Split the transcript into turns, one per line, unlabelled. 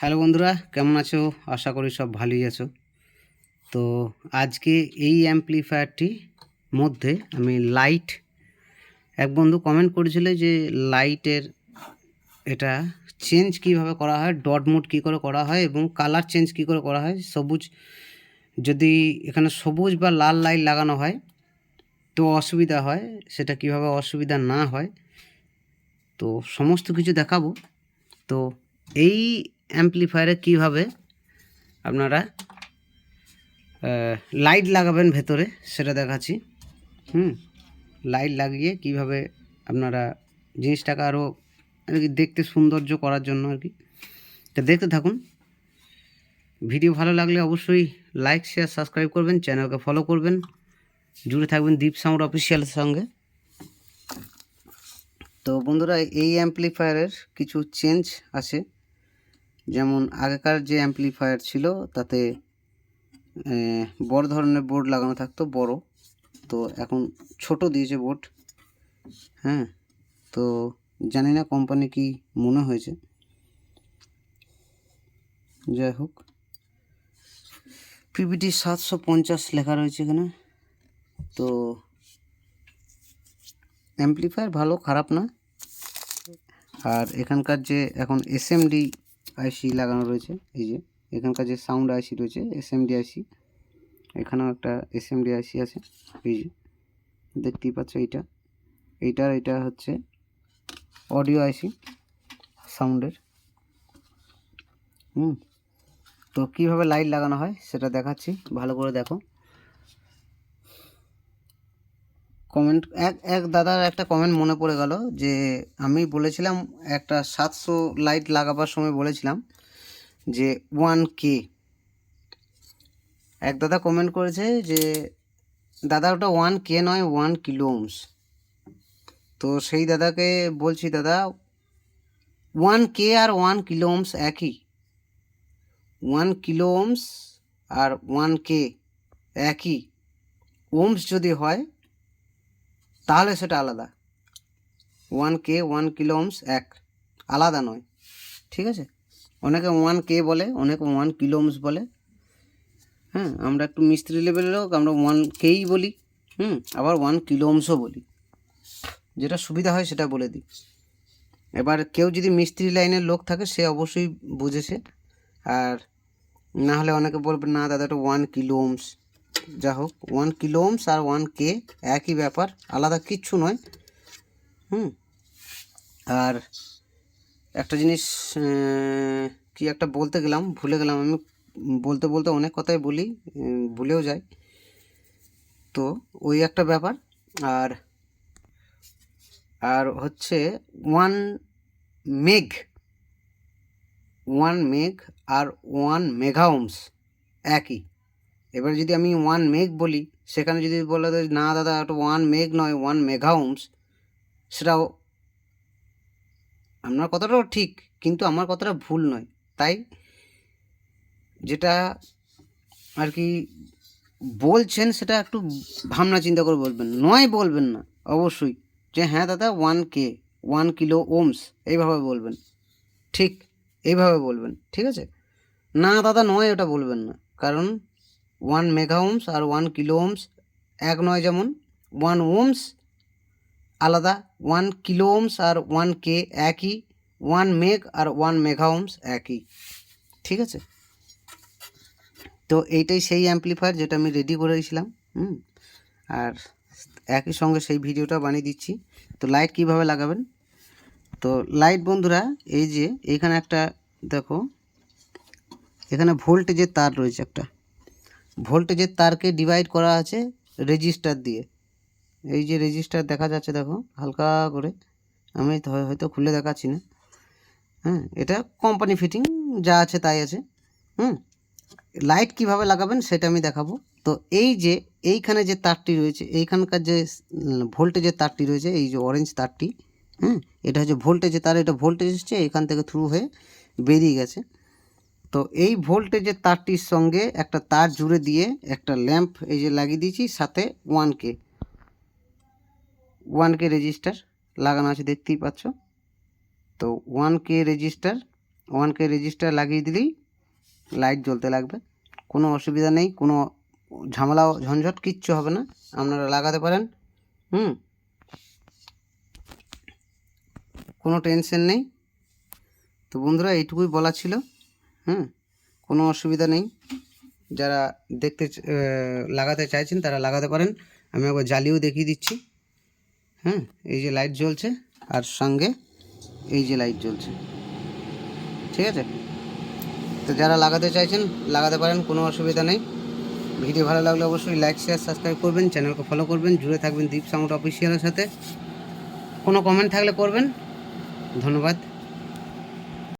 Hello বন্ধুরা, কেমন আছো? আশা করি সব ভালোই আছো। তো আজকে এই অ্যাম্পলিফায়ারটি মধ্যে আমি লাইট এক বন্ধু কমেন্ট করেছিল যে লাইটের এটা চেঞ্জ কীভাবে করা হয় ডট মোড কী করে করা হয় এবং কালার চেঞ্জ কী করে করা হয়, সবুজ, যদি এখানে সবুজ বা লাল লাইট লাগানো হয়, তো অসুবিধা হয়, সেটা কীভাবে অসুবিধা না হয়, তো সমস্ত কিছু দেখাবো। তো এই অ্যাম্পলিফায়ারে কীভাবে আপনারা লাইট লাগাবেন ভেতরে, সেটা দেখাচ্ছি। হুম লাইট লাগিয়ে কীভাবে আপনারা জিনিসটাকে আরও আর কি দেখতে সৌন্দর্য করার জন্য আর কি। তো দেখতে থাকুন। ভিডিও ভালো লাগলে অবশ্যই লাইক শেয়ার সাবস্ক্রাইব করবেন চ্যানেলকে ফলো করবেন। জুড়ে থাকবেন দীপ সাউন্ড অফিসিয়ালের সঙ্গে। তো বন্ধুরা, এই অ্যাম্পলিফায়ারের কিছু চেঞ্জ আছে। যেমন আগেকার যে অ্যাম্পলিফায়ার ছিল, তাতে বড় ধরনের বোর্ড লাগানো থাকতো, বড়। তো এখন ছোট দিয়েছে বোর্ড হ্যাঁ তো জানি না কোম্পানি কি মনে হয়েছে। যাই হোক। পিবিটি সাতশো পঞ্চাশ লেখা রয়েছে এখানে। তো অ্যাম্পলিফায়ার ভালো, খারাপ না। আর এখানকার যে এখন এসএমডি আইসি লাগানো রয়েছে, এই যে। এখানকার যে সাউন্ড আইসি রয়েছে এসএমডি আইসি এখানেও একটা এসএমডি আইসি আছে, এই যে। দেখতেই পাচ্ছ এইটা। এইটার এটা হচ্ছে অডিও আইসি সাউন্ডের হুম। তো কীভাবে লাইট লাগানো হয়, সেটা দেখাচ্ছি। ভালো করে দেখো। কমেন্ট এক এক দাদার একটা কমেন্ট মনে পড়ে গেল যে আমি বলেছিলাম একটা সাতশো লাইট লাগাবার সময় বলেছিলাম যে ওয়ান কে এক দাদা কমেন্ট করেছে যে, দাদা, ওটা ওয়ান কে নয় ওয়ান কিলো ওমস তো সেই দাদাকে বলছি, দাদা ওয়ান কে আর ওয়ান কিলো ওমস একই। ওয়ান কিলো ওমস আর ওয়ান কে একই। ওমস যদি হয় তাহলে সেটা আলাদা। One K one kilo ohms এক। আলাদা নয়। ঠিক আছে? অনেকে ওয়ান কে বলে, অনেকে ওয়ান কিলো ওমস বলে। হ্যাঁ আমরা একটু মিস্ত্রি লেভেলের লোক আমরা ওয়ান কেই বলি। হুম, আবার ওয়ান কিলো ওমসও বলি। যেটা সুবিধা হয় সেটা বলে দিই। এবার কেউ যদি মিস্ত্রি লাইনের লোক থাকে, সে অবশ্যই বুঝেছে। আর না হলে অনেকে বলবে, না, দাদা ওয়ান কিলো ওমস যা হোক ওয়ান কিলো ওমস আর ওয়ান কে একই ব্যাপার, আলাদা কিচ্ছু নয়। হুম? আর একটা জিনিস কি একটা বলতে গেলাম, ভুলে গেলাম, আমি বলতে বলতে অনেক কথাই বলি ভুলেও যাই। তো ওই একটা ব্যাপার, আর আর হচ্ছে ওয়ান মেঘ ওয়ান মেঘ আর ওয়ান মেঘাওমস একই। এবার যদি আমি ওয়ান মেঘ বলি, সেখানে যদি বলে না দাদা ওটা ওয়ান মেঘ নয় ওয়ান মেঘাওমস সেটাও আপনার কথাটাও ঠিক, কিন্তু আমার কথাটা ভুল নয়। তাই যেটা আর কি বলছেন, সেটা একটু ভাবনা চিন্তা করে বলবেন। নয় বলবেন না, অবশ্যই। যে হ্যাঁ দাদা one K one kilo ohms এইভাবে বলবেন। ঠিক, এইভাবে বলবেন। ঠিক আছে? না দাদা, নয় ওটা বলবেন না। কারণ ওয়ান মেগা ওমস আর ওয়ান কিলো ওমস এক নয় যেমন ওয়ান ওমস আলাদা ওয়ান কিলো ওমস আর ওয়ান কে একই ওয়ান মেগ আর ওয়ান মেগা ওমস একই। ঠিক আছে? তো এইটাই সেই অ্যাম্পলিফায়ার যেটা আমি রেডি করেছিলাম হুম? আর একই সঙ্গে সেই ভিডিওটা বানিয়ে দিচ্ছি। তো লাইট কীভাবে লাগাবেন? তো লাইট বন্ধুরা, এই যে এখানে একটা, দেখো, এখানে ভোল্টেজের তার রয়েছে একটা। ভোল্টেজের তারকে ডিভাইড করা আছে রেজিস্টার দিয়ে। এই যে রেজিস্টার দেখা যাচ্ছে, দেখো, হালকা করে। আমি হয়- হয়তো খুলে দেখাচ্ছি না। হ্যাঁ এটা কোম্পানি ফিটিং যা আছে তাই আছে। হুম লাইট কীভাবে লাগাবেন সেটা আমি দেখাবো। তো এই যে, এইখানে যে তারটি রয়েছে, এইখানকার যে ভোল্টেজের তারটি রয়েছে, এই যে অরেঞ্জ তারটি হ্যাঁ এটা হচ্ছে ভোল্টেজের তার, এটা ভোল্টেজ এসছে, এখান থেকে থ্রু হয়ে বেরিয়ে গেছে। তো এই ভোল্টেজের তারটির সঙ্গে একটা তার জুড়ে দিয়ে একটা ল্যাম্প এই যে লাগিয়ে দিয়েছি, সাথে one K one K resistor লাগানো আছে, দেখতেই পাচ্ছ। তো one K resistor one K resistor লাগিয়ে দিলেই লাইট জ্বলতে লাগবে। কোনো অসুবিধা নেই, কোনো ঝামেলা ঝঞ্ঝট কিচ্ছু হবে না। আপনারা লাগাতে পারেন, হুম। কোনো টেনশন নেই। তো বন্ধুরা, এইটুকুই বলা ছিল। হুম, কোনো অসুবিধা নেই। যারা দেখতে লাগাতে চাইছেন তারা লাগাতে পারেন। আমি একবার জ্বালিয়েও দেখিয়ে দিচ্ছি। হ্যাঁ এই যে লাইট জ্বলছে আর সঙ্গে এই যে লাইট জ্বলছে। ঠিক আছে? তো যারা লাগাতে চাইছেন লাগাতে পারেন, কোনো অসুবিধা নেই। ভিডিও ভালো লাগলে অবশ্যই লাইক, শেয়ার, সাবস্ক্রাইব করবেন, চ্যানেলকে ফলো করবেন। জুড়ে থাকবেন দীপ সাউন্ড অফিসিয়ালের সাথে। কোনো কমেন্ট থাকলে করবেন। ধন্যবাদ।